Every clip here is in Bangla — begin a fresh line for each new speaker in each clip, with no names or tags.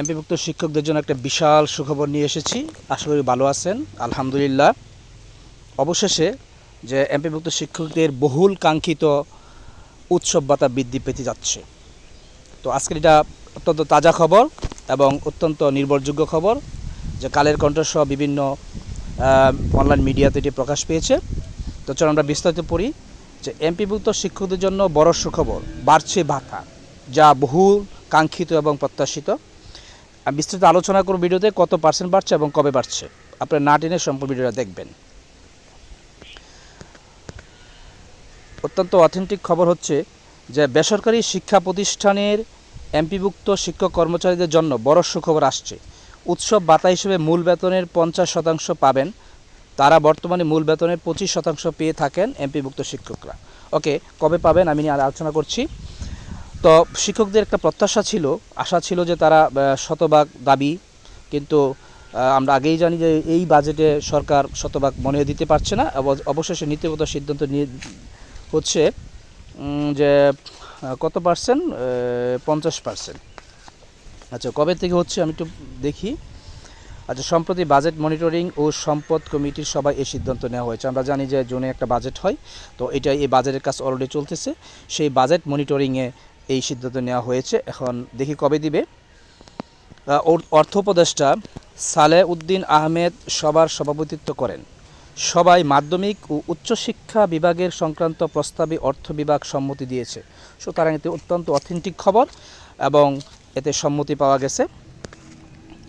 এমপিভুক্ত শিক্ষকদের জন্য একটা বিশাল সুখবর নিয়ে এসেছি। আশা করি ভালো আছেন। আলহামদুলিল্লাহ। অবশেষে যে এমপিভুক্ত শিক্ষকদের বহুল কাঙ্ক্ষিত উৎসব ভাতা বৃদ্ধি পেতে যাচ্ছে। তো আজকের এটা অত্যন্ত তাজা খবর এবং অত্যন্ত নির্ভরযোগ্য খবর যে কালের কণ্ঠসহ বিভিন্ন অনলাইন মিডিয়াতে এটি প্রকাশ পেয়েছে। তো চলো আমরা বিস্তারিত পড়ি যে এমপিভুক্ত শিক্ষকদের জন্য বড় সুখবর, বাড়ছে ভাতা, যা বহুল কাঙ্ক্ষিত এবং প্রত্যাশিত। আমি বিস্তৃত আলোচনা করব ভিডিওতে, কত পার্সেন্ট বাড়ছে এবং কবে বাড়ছে। আপনার না টেনে সম্পূর্ণ ভিডিওটা দেখবেন। অত্যন্ত অথেন্টিক খবর হচ্ছে যে, বেসরকারি শিক্ষা প্রতিষ্ঠানের এমপিভুক্ত শিক্ষক কর্মচারীদের জন্য বড় সুখবর আসছে। উৎসব ভাতা হিসেবে মূল বেতনের পঞ্চাশ শতাংশ পাবেন। তারা বর্তমানে মূল বেতনের পঁচিশ শতাংশ পেয়ে থাকেন এমপিভুক্ত শিক্ষকরা। ওকে, কবে পাবেন আমি নিয়ে আলোচনা করছি। তো শিক্ষকদের একটা প্রত্যাশা ছিল, আশা ছিল যে তারা শতভাগ দাবি, কিন্তু আমরা আগেই জানি যে এই বাজেটে সরকার শতভাগ মনে দিতে পারছে না। অবশেষে নীতিগত সিদ্ধান্ত নিয়ে হচ্ছে যে কত পার্সেন্ট পঞ্চাশ পার্সেন্ট আচ্ছা কবে থেকে হচ্ছে আমি একটু দেখি। আচ্ছা সম্প্রতি বাজেট মনিটরিং ও সম্পদ কমিটির সভায় এই সিদ্ধান্ত নেওয়া হয়েছে। আমরা জানি যে জুনে একটা বাজেট হয়, তো এটা এই বাজেটের কাজ অলরেডি চলতেছে। সেই বাজেট মনিটরিংয়ে এই সিদ্ধান্ত নেওয়া হয়েছে। এখন দেখি কবে দিবে। আহ, অর- অর্থ উপদেষ্টা সালে উদ্দিন আহমেদ সবার সভাপতিত্ব করেন। সবাই মাধ্যমিক ও উচ্চশিক্ষা বিভাগের সংক্রান্ত প্রস্তাবে অর্থ বিভাগ সম্মতি দিয়েছে। সুতরাং এতে অত্যন্ত অথেন্টিক খবর এবং এতে সম্মতি পাওয়া গেছে।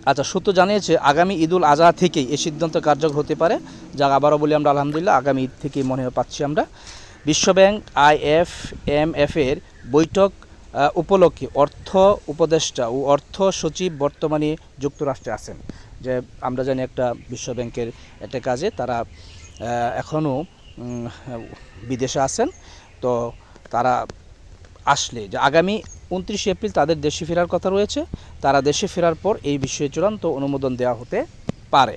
আচ্ছা সূত্র জানিয়েছে আগামী ঈদুল আজহা থেকেই এই সিদ্ধান্ত কার্যকর হতে পারে যা আবারও বলি আমরা আলহামদুলিল্লাহ আগামী ঈদ থেকেই মনে পাচ্ছি আমরা। বিশ্বব্যাংক আইএফ এম এফ এর বৈঠক উপলক্ষে অর্থ উপদেষ্টা ও অর্থ সচিব বর্তমানে যুক্তরাষ্ট্রে আছেন। যে আমরা জানি একটা বিশ্বব্যাংকের একটা কাজে তারা এখনও বিদেশে আছেন। তো তারা আসলে যে আগামী উনত্রিশে এপ্রিল তাদের দেশে ফেরার কথা রয়েছে। তারা দেশে ফেরার পর এই বিষয়ে চূড়ান্ত অনুমোদন দেওয়া হতে পারে।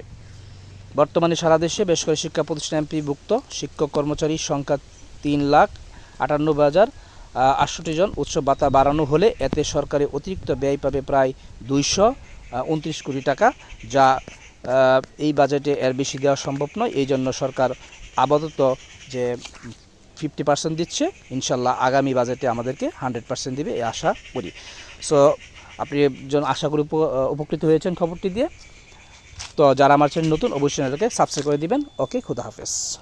বর্তমানে সারা দেশে বেসরকারি শিক্ষা প্রতিষ্ঠান এমপিভুক্ত শিক্ষক কর্মচারীর সংখ্যা তিন লাখ আটান্ন হাজার আটষট্টি জন উৎসব ভাতা বাড়ানো হলে এতে সরকারি অতিরিক্ত ব্যয় পাবে প্রায় দুইশো উনত্রিশ কোটি টাকা, যা এই বাজেটে এর বেশি দেওয়া সম্ভব নয়। এই জন্য সরকার আপাতত যে ফিফটি পার্সেন্ট দিচ্ছে, ইনশাল্লাহ আগামী বাজেটে আমাদেরকে হান্ড্রেড পার্সেন্ট দেবে, এই আশা করি। সো, আপনি একজন আশা করি উপ- উপকৃত হয়েছেন খবরটি দিয়ে। তো যারা আমার চ্যানেল নতুন, অবশ্যই এটাকে সাবস্ক্রাইব করে দিবেন। ওকে, খুদা হাফেজ।